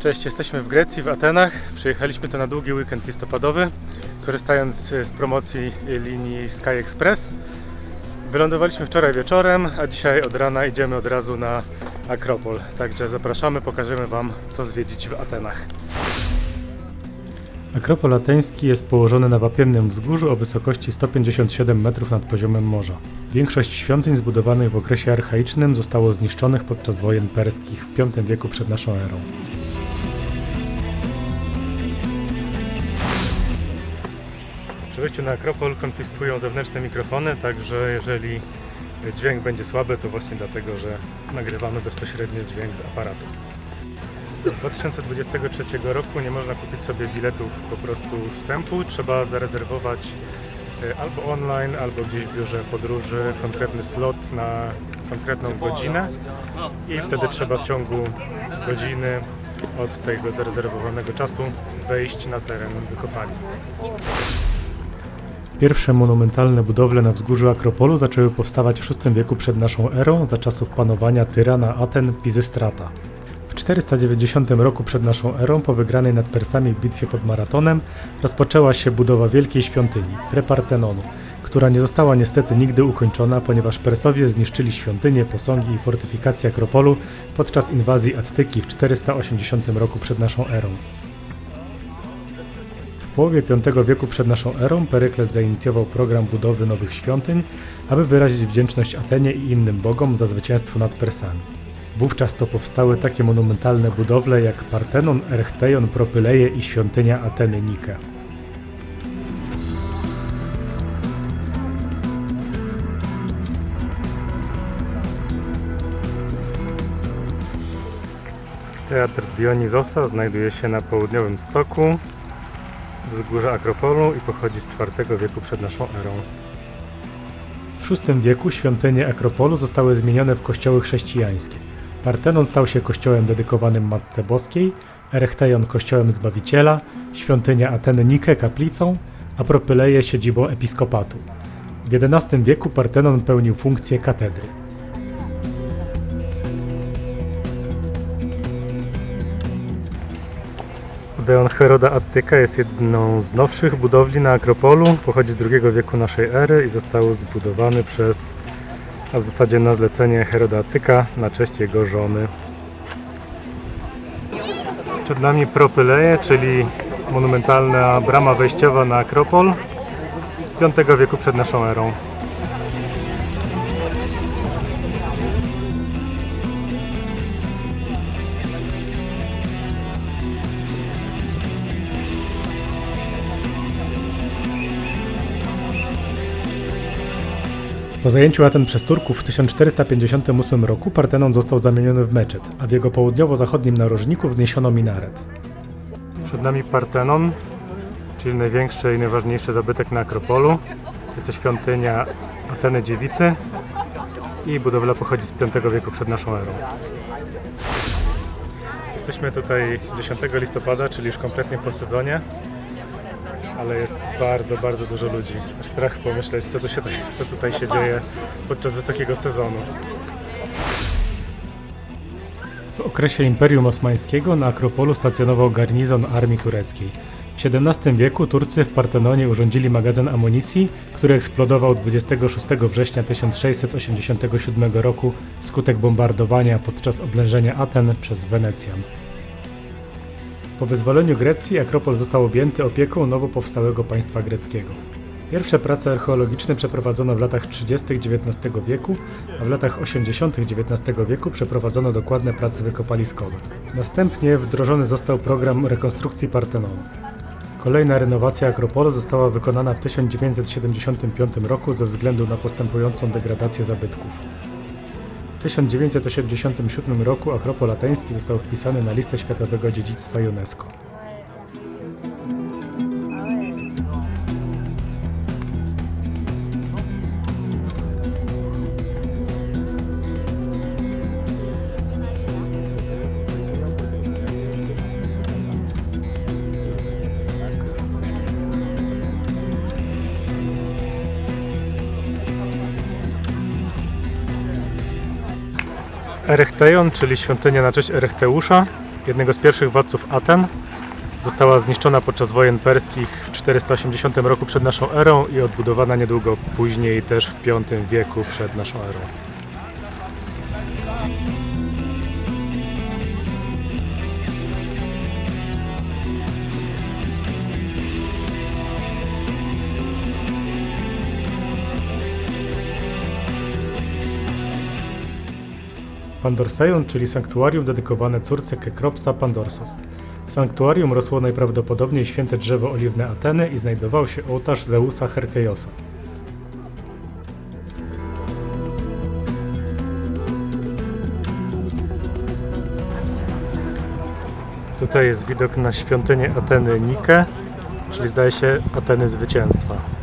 Cześć, jesteśmy w Grecji, w Atenach. Przyjechaliśmy tu na długi weekend listopadowy, korzystając z promocji linii Sky Express. Wylądowaliśmy wczoraj wieczorem, a dzisiaj od rana idziemy od razu na Akropol. Także zapraszamy, pokażemy Wam, co zwiedzić w Atenach. Akropol ateński jest położony na wapiennym wzgórzu o wysokości 157 metrów nad poziomem morza. Większość świątyń zbudowanych w okresie archaicznym zostało zniszczonych podczas wojen perskich w V wieku przed naszą erą. Przy wejściu na Akropol konfiskują zewnętrzne mikrofony, także jeżeli dźwięk będzie słaby, to właśnie dlatego, że nagrywamy bezpośrednio dźwięk z aparatu. Do 2023 roku nie można kupić sobie biletów po prostu wstępu, trzeba zarezerwować e, albo online, albo gdzieś w biurze podróży konkretny slot na konkretną godzinę i wtedy trzeba w ciągu godziny od tego zarezerwowanego czasu wejść na teren wykopalisk. Pierwsze monumentalne budowle na wzgórzu Akropolu zaczęły powstawać w VI wieku przed naszą erą za czasów panowania tyrana Aten Pizystrata. W 490 roku przed naszą erą, po wygranej nad Persami w bitwie pod Maratonem, rozpoczęła się budowa wielkiej świątyni, Prepartenonu, która nie została niestety nigdy ukończona, ponieważ Persowie zniszczyli świątynię, posągi i fortyfikacje Akropolu podczas inwazji Attyki w 480 roku przed naszą erą. W połowie V wieku przed naszą erą Perykles zainicjował program budowy nowych świątyń, aby wyrazić wdzięczność Atenie i innym bogom za zwycięstwo nad Persami. Wówczas to powstały takie monumentalne budowle jak Partenon, Erchteion, Propyleje i świątynia Ateny Nike. Teatr Dionizosa znajduje się na południowym stoku wzgórza Akropolu i pochodzi z IV wieku przed naszą erą. W VI wieku świątynie Akropolu zostały zmienione w kościoły chrześcijańskie. Partenon stał się kościołem dedykowanym Matce Boskiej, Erechteion kościołem Zbawiciela, świątynia Ateny Nike kaplicą, a Propyleje siedzibą episkopatu. W XI wieku Partenon pełnił funkcję katedry. Odeon Heroda Attyka jest jedną z nowszych budowli na Akropolu. Pochodzi z II wieku naszej ery i został zbudowany przez, a w zasadzie na zlecenie Heroda Attyka na cześć jego żony. Przed nami Propyleje, czyli monumentalna brama wejściowa na Akropol z V wieku przed naszą erą. Po zajęciu Aten przez Turków w 1458 roku Partenon został zamieniony w meczet, a w jego południowo-zachodnim narożniku wzniesiono minaret. Przed nami Partenon, czyli największy i najważniejszy zabytek na Akropolu. Jest to świątynia Ateny Dziewicy i budowla pochodzi z V wieku przed naszą erą. Jesteśmy tutaj 10 listopada, czyli już kompletnie po sezonie ale jest bardzo, bardzo dużo ludzi. Strach pomyśleć, co, tu się, co tutaj się dzieje podczas wysokiego sezonu. W okresie Imperium Osmańskiego na Akropolu stacjonował garnizon armii tureckiej. W XVII wieku Turcy w Partenonie urządzili magazyn amunicji, który eksplodował 26 września 1687 roku wskutek bombardowania podczas oblężenia Aten przez Wenecjan. Po wyzwoleniu Grecji Akropol został objęty opieką nowo powstałego państwa greckiego. Pierwsze prace archeologiczne przeprowadzono w latach 30. XIX wieku, a w latach 80. XIX wieku przeprowadzono dokładne prace wykopaliskowe. Następnie wdrożony został program rekonstrukcji Partenonu. Kolejna renowacja Akropolu została wykonana w 1975 roku ze względu na postępującą degradację zabytków. W 1987 roku Akropol Ateński został wpisany na listę Światowego Dziedzictwa UNESCO. Erechteion, czyli świątynia na cześć Erechteusza, jednego z pierwszych władców Aten. Została zniszczona podczas wojen perskich w 480 roku przed naszą erą i odbudowana niedługo później też w V wieku przed naszą erą. Pandorseion, czyli sanktuarium dedykowane córce Kekropsa Pandorsos. W sanktuarium rosło najprawdopodobniej święte drzewo oliwne Ateny i znajdował się ołtarz Zeusa Herkeiosa. Tutaj jest widok na świątynię Ateny Nike, czyli zdaje się Ateny Zwycięstwa.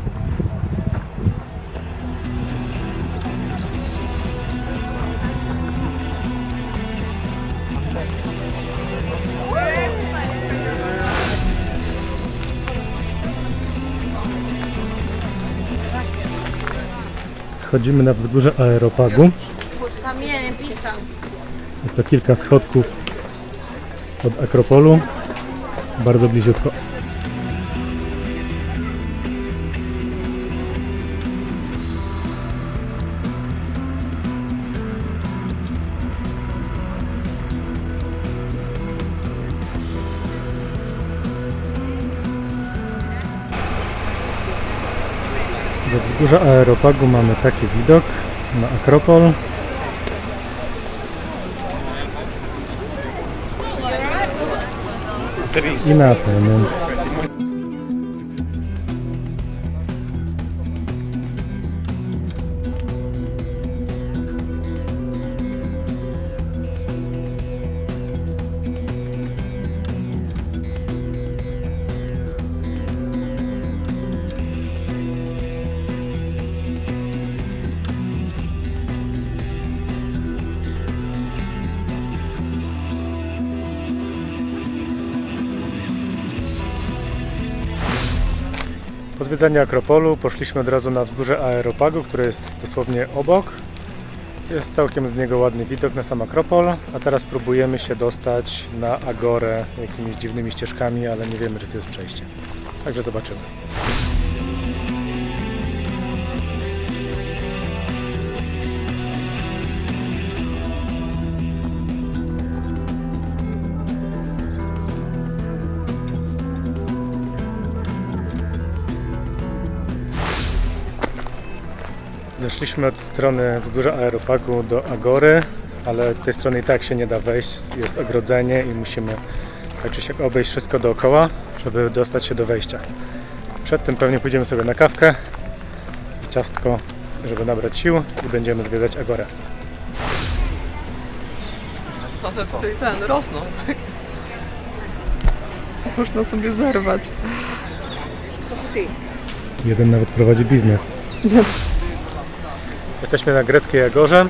Schodzimy na wzgórze Aeropagu. Jest to kilka schodków od Akropolu. Bardzo bliziutko. Wzgórza Aeropagu mamy taki widok na Akropol. I na ten. Po zwiedzaniu Akropolu poszliśmy od razu na wzgórze Aeropagu, które jest dosłownie obok. Jest całkiem z niego ładny widok na sam Akropol, a teraz próbujemy się dostać na Agorę jakimiś dziwnymi ścieżkami, ale nie wiemy, czy to jest przejście. Także zobaczymy. Zeszliśmy od strony wzgórza Aeropagu do Agory, ale tej strony i tak się nie da wejść, jest ogrodzenie i musimy tak czy siak obejść wszystko dookoła, żeby dostać się do wejścia. Przed tym pewnie pójdziemy sobie na kawkę i ciastko, żeby nabrać sił i będziemy zwiedzać Agorę. One tutaj ten, rosną. Można sobie zerwać. Jeden nawet prowadzi biznes. Jesteśmy na greckiej Agorze. E,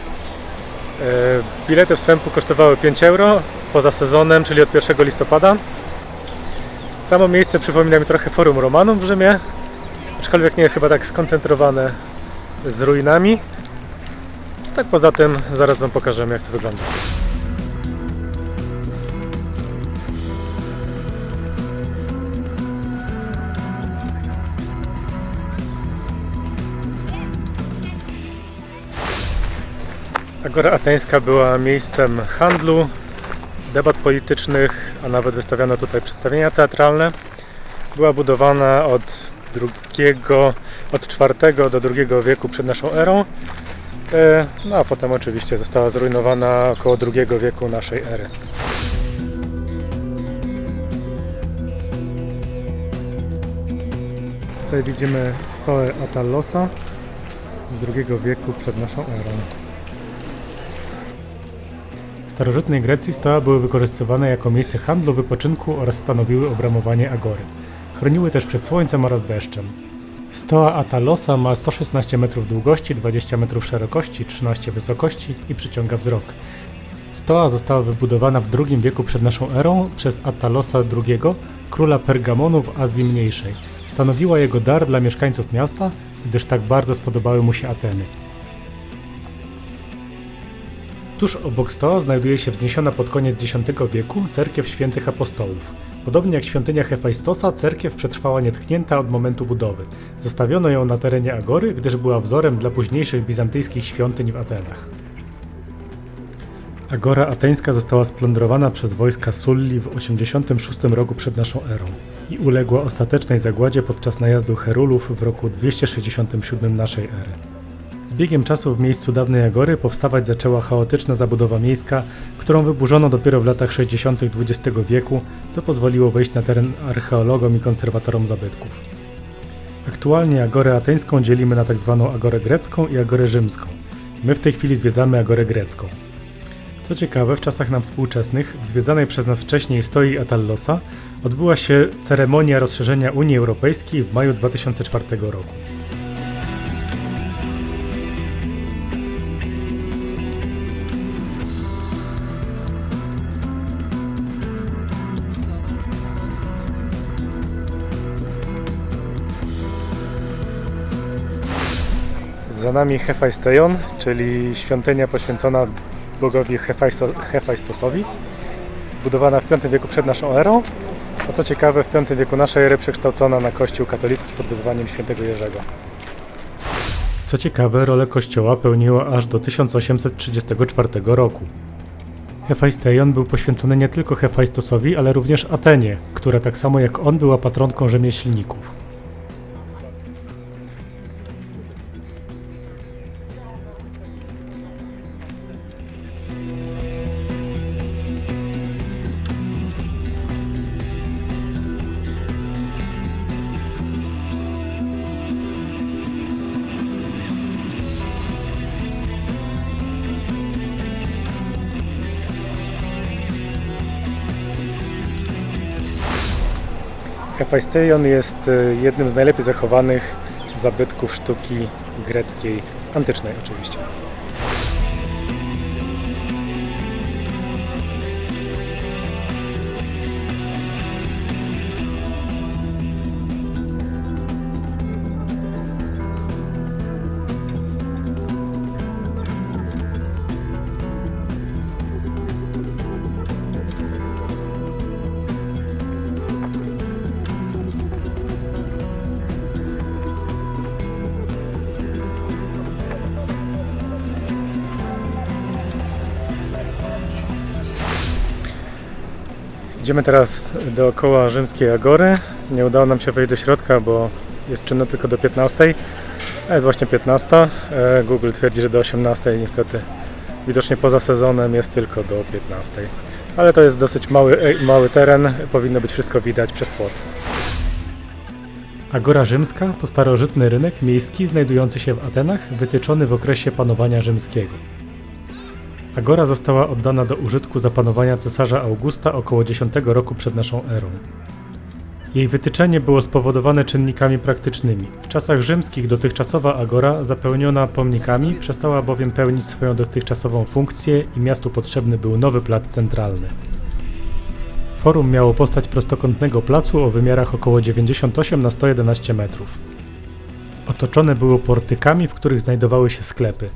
Bilety wstępu kosztowały 5 euro poza sezonem, czyli od 1 listopada. Samo miejsce przypomina mi trochę Forum Romanum w Rzymie, aczkolwiek nie jest chyba tak skoncentrowane z ruinami. Tak poza tym zaraz Wam pokażemy jak to wygląda. Agora Ateńska była miejscem handlu, debat politycznych, a nawet wystawiano tutaj przedstawienia teatralne. Była budowana od drugiego, od IV do II wieku przed naszą erą. E, No a potem oczywiście została zrujnowana około II wieku naszej ery. Tutaj widzimy stołę Atallosa z II wieku przed naszą erą. Starożytnej Grecji stoła były wykorzystywane jako miejsce handlu, wypoczynku oraz stanowiły obramowanie agory. Chroniły też przed słońcem oraz deszczem. Stoła Atalosa ma 116 metrów długości, 20 metrów szerokości, 13 wysokości i przyciąga wzrok. Stoła została wybudowana w II wieku przed naszą erą przez Atalosa II, króla Pergamonu w Azji Mniejszej. Stanowiła jego dar dla mieszkańców miasta, gdyż tak bardzo spodobały mu się Ateny. Tuż obok stoła znajduje się wzniesiona pod koniec X wieku cerkiew świętych apostołów. Podobnie jak świątynia Hefajstosa, cerkiew przetrwała nietknięta od momentu budowy. Zostawiono ją na terenie Agory, gdyż była wzorem dla późniejszych bizantyjskich świątyń w Atenach. Agora ateńska została splądrowana przez wojska Sulli w 86 roku przed naszą erą i uległa ostatecznej zagładzie podczas najazdu Herulów w roku 267 naszej ery. Biegiem czasu w miejscu dawnej Agory powstawać zaczęła chaotyczna zabudowa miejska, którą wyburzono dopiero w latach 60. XX wieku, co pozwoliło wejść na teren archeologom i konserwatorom zabytków. Aktualnie Agorę ateńską dzielimy na tzw. Agorę grecką i Agorę rzymską. My w tej chwili zwiedzamy Agorę grecką. Co ciekawe, w czasach nam współczesnych, w zwiedzanej przez nas wcześniej stoi Atallosa, odbyła się ceremonia rozszerzenia Unii Europejskiej w maju 2004 roku. Nami Hefajstejon, czyli świątynia poświęcona bogowi Hefajsto- Hefajstosowi, zbudowana w V wieku przed naszą erą, a co ciekawe w V wieku naszej ery przekształcona na kościół katolicki pod wezwaniem świętego Jerzego. Co ciekawe, rolę kościoła pełniło aż do 1834 roku. Hefajstejon był poświęcony nie tylko Hefajstosowi, ale również Atenie, która tak samo jak on była patronką rzemieślników. Hefajstejon jest y, jednym z najlepiej zachowanych zabytków sztuki greckiej, antycznej oczywiście. Idziemy teraz dookoła rzymskiej Agory. Nie udało nam się wejść do środka, bo jest czynno tylko do 15. A jest właśnie 15. E, Google twierdzi, że do 18 niestety. Widocznie poza sezonem jest tylko do 15. Ale to jest dosyć mały, e, mały teren. Powinno być wszystko widać przez płot. Agora Rzymska to starożytny rynek miejski znajdujący się w Atenach, wytyczony w okresie panowania rzymskiego. Agora została oddana do użytku za panowania cesarza Augusta około 10 roku przed naszą erą. Jej wytyczenie było spowodowane czynnikami praktycznymi. W czasach rzymskich dotychczasowa agora, zapełniona pomnikami, przestała bowiem pełnić swoją dotychczasową funkcję i miastu potrzebny był nowy plac centralny. Forum miało postać prostokątnego placu o wymiarach około 98 na 111 metrów. Otoczone było portykami, w których znajdowały się sklepy.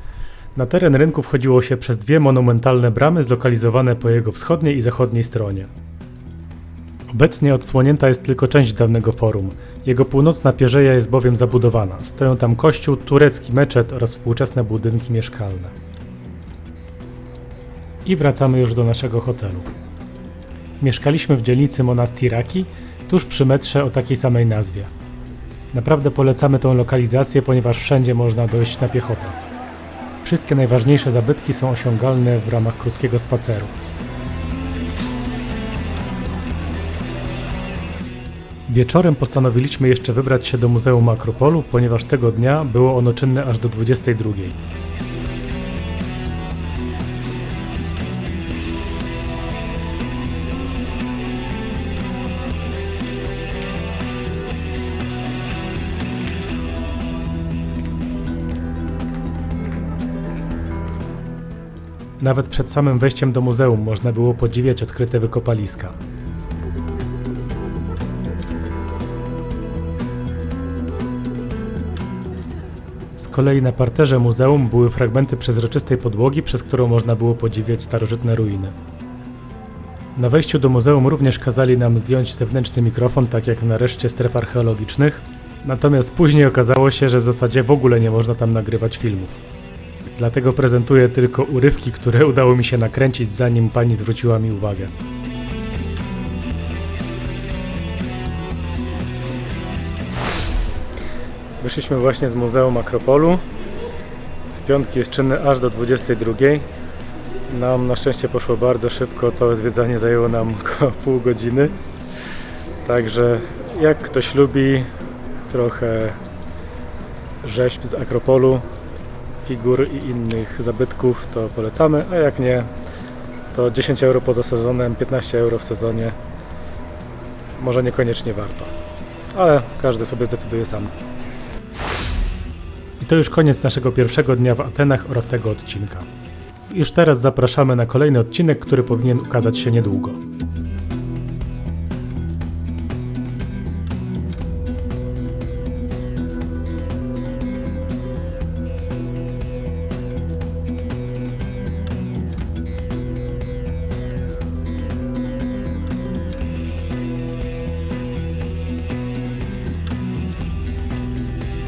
Na teren rynku wchodziło się przez dwie monumentalne bramy zlokalizowane po jego wschodniej i zachodniej stronie. Obecnie odsłonięta jest tylko część dawnego forum. Jego północna pierzeja jest bowiem zabudowana. Stoją tam kościół, turecki meczet oraz współczesne budynki mieszkalne. I wracamy już do naszego hotelu. Mieszkaliśmy w dzielnicy Monastiraki, tuż przy metrze o takiej samej nazwie. Naprawdę polecamy tą lokalizację, ponieważ wszędzie można dojść na piechotę. Wszystkie najważniejsze zabytki są osiągalne w ramach krótkiego spaceru. Wieczorem postanowiliśmy jeszcze wybrać się do Muzeum Akropolu, ponieważ tego dnia było ono czynne aż do 22. Nawet przed samym wejściem do muzeum można było podziwiać odkryte wykopaliska. kolei na parterze muzeum były fragmenty przezroczystej podłogi, przez którą można było podziwiać starożytne ruiny. Na wejściu do muzeum również kazali nam zdjąć zewnętrzny mikrofon, tak jak na reszcie stref archeologicznych, natomiast później okazało się, że w zasadzie w ogóle nie można tam nagrywać filmów. Dlatego prezentuję tylko urywki, które udało mi się nakręcić, zanim pani zwróciła mi uwagę. Wyszliśmy właśnie z Muzeum Akropolu. W piątki jest czynny aż do 22. Nam na szczęście poszło bardzo szybko, całe zwiedzanie zajęło nam około pół godziny. Także jak ktoś lubi trochę rzeźb z Akropolu, figur i innych zabytków, to polecamy, a jak nie, to 10 euro poza sezonem, 15 euro w sezonie. Może niekoniecznie warto, ale każdy sobie zdecyduje sam. I to już koniec naszego pierwszego dnia w Atenach oraz tego odcinka. Już teraz zapraszamy na kolejny odcinek, który powinien ukazać się niedługo.